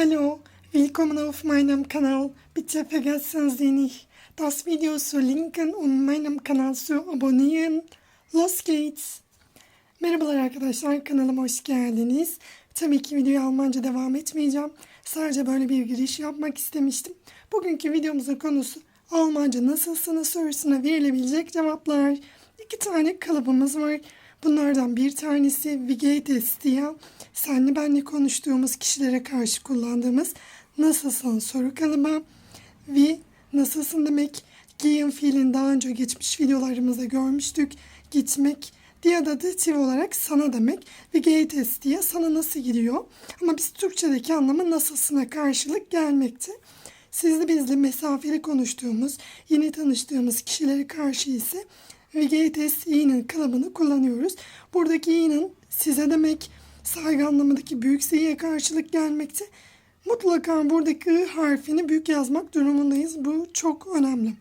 Hallo, willkommen auf meinem Kanal. Bitte vergessen Sie nicht, das Video zu linken und meinem Kanal zu abonnieren. Los geht's. Merhabalar arkadaşlar, kanalıma hoş geldiniz. Tabii ki videoya Almanca devam etmeyeceğim. Sadece böyle bir giriş yapmak istemiştim. Bugünkü videomuzun konusu Almanca nasılsınız sorusuna verilebilecek cevaplar. İki tane kalıbımız var. Bunlardan bir tanesi es dir? Senli benli konuştuğumuz kişilere karşı kullandığımız nasılsın soru kalıbı. Wie nasılsın demek. Gehen fiilini daha önce geçmiş videolarımızda görmüştük. Gitmek. Diğer datif olarak sana demek. Wie geht es diye sana nasıl gidiyor. Ama biz Türkçedeki anlamı nasılsına karşılık gelmekte. Sizli bizli mesafeli konuştuğumuz, yeni tanıştığımız kişilere karşı ise VGTS i'nin kalıbını kullanıyoruz. Buradaki i'nin size demek, saygı anlamındaki büyük s'ye karşılık gelmekte. Mutlaka buradaki I harfini büyük yazmak durumundayız. Bu çok önemli.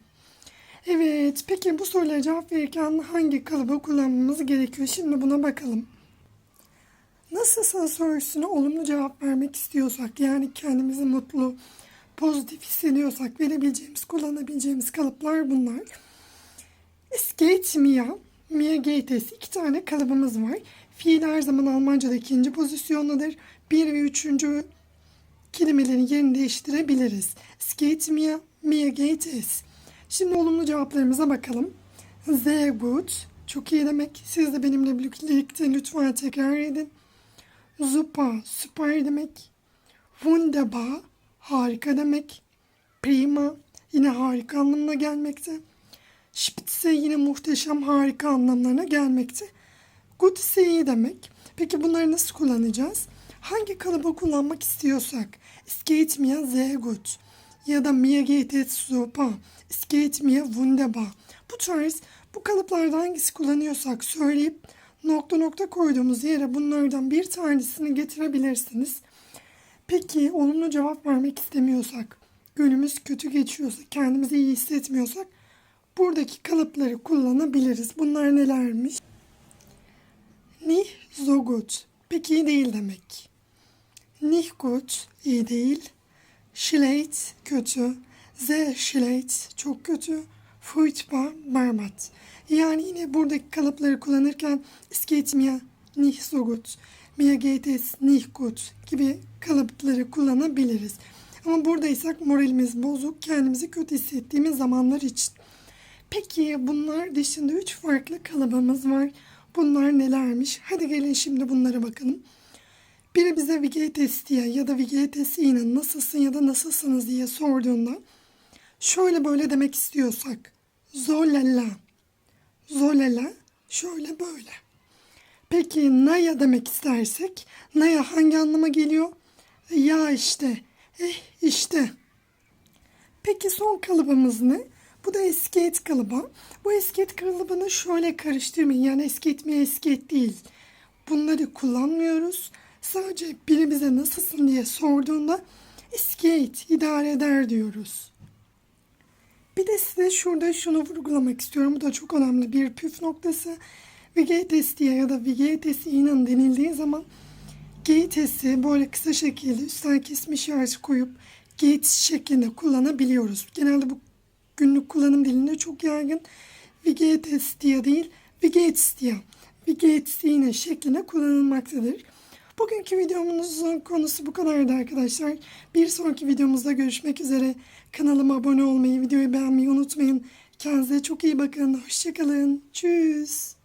Evet, peki bu sorulara cevap verirken hangi kalıbı kullanmamız gerekiyor? Şimdi buna bakalım. Nasılsın sorusuna olumlu cevap vermek istiyorsak, yani kendimizi mutlu, pozitif hissediyorsak verebileceğimiz, kullanabileceğimiz kalıplar bunlar. Skate Mia, Mia Gates iki tane kalıbımız var. Fiil her zaman Almanca'da ikinci pozisyondadır. Bir ve üçüncü kelimelerin yerini değiştirebiliriz. Skate Mia, Mia Gates. Şimdi olumlu cevaplarımıza bakalım. Sehr gut, çok iyi demek. Siz de benimle birlikte lütfen tekrar edin. Super, süper demek. Wunderbar, harika demek. Prima, yine harika anlamına gelmekte. Spitze yine muhteşem, harika anlamlarına gelmekte. Gut ise iyi demek. Peki bunları nasıl kullanacağız? Hangi kalıbı kullanmak istiyorsak. Es geht mir sehr gut. Ya da mir geht es super. Es geht mir wunderbar. Bu tarz bu kalıplarda hangisi kullanıyorsak söyleyip nokta nokta koyduğumuz yere bunlardan bir tanesini getirebilirsiniz. Peki olumlu cevap vermek istemiyorsak, günümüz kötü geçiyorsa, kendimizi iyi hissetmiyorsak buradaki kalıpları kullanabiliriz. Bunlar nelermiş? Nicht so gut. Pek iyi değil demek. Nicht gut, iyi değil. Schlecht, kötü. Sehr schlecht, çok kötü. Furchtbar, berbat. Yani yine buradaki kalıpları kullanırken es geht mir nicht so gut, mir geht es nicht gut gibi kalıpları kullanabiliriz. Ama buradaysak moralimiz bozuk, kendimizi kötü hissettiğimiz zamanlar için. Peki bunlar dışında üç farklı kalıbımız var. Bunlar nelermiş? Hadi gelin şimdi bunlara bakalım. Biri bize VGTS diye ya da VGTS'inin nasılsın ya da nasılsınız diye sorduğunda şöyle böyle demek istiyorsak zolala zolala şöyle böyle. Peki naya demek istersek naya hangi anlama geliyor? Ya işte, eh işte. Peki son kalıbımız ne? Bu da esket kalıbı. Bu esket kalıbını şöyle karıştırmayın. Yani esket mi esket değil. Bunları kullanmıyoruz. Sadece biri bize nasılsın diye sorduğunda esket idare eder diyoruz. Bir de size şurada şunu vurgulamak istiyorum. Bu da çok önemli bir püf noktası. VGTS diye ya da VGTS inan denildiği zaman GTS'i böyle kısa şekilde üstten kesmiş yer koyup GTS şeklinde kullanabiliyoruz. Genelde bu günlük kullanım dilinde çok yaygın. VGTS diye değil, VGTS diye. VGTS yine şeklinde kullanılmaktadır. Bugünkü videomuzun konusu bu kadardı arkadaşlar. Bir sonraki videomuzda görüşmek üzere. Kanalıma abone olmayı, videoyu beğenmeyi unutmayın. Kendinize çok iyi bakın. Hoşçakalın. Tschüss.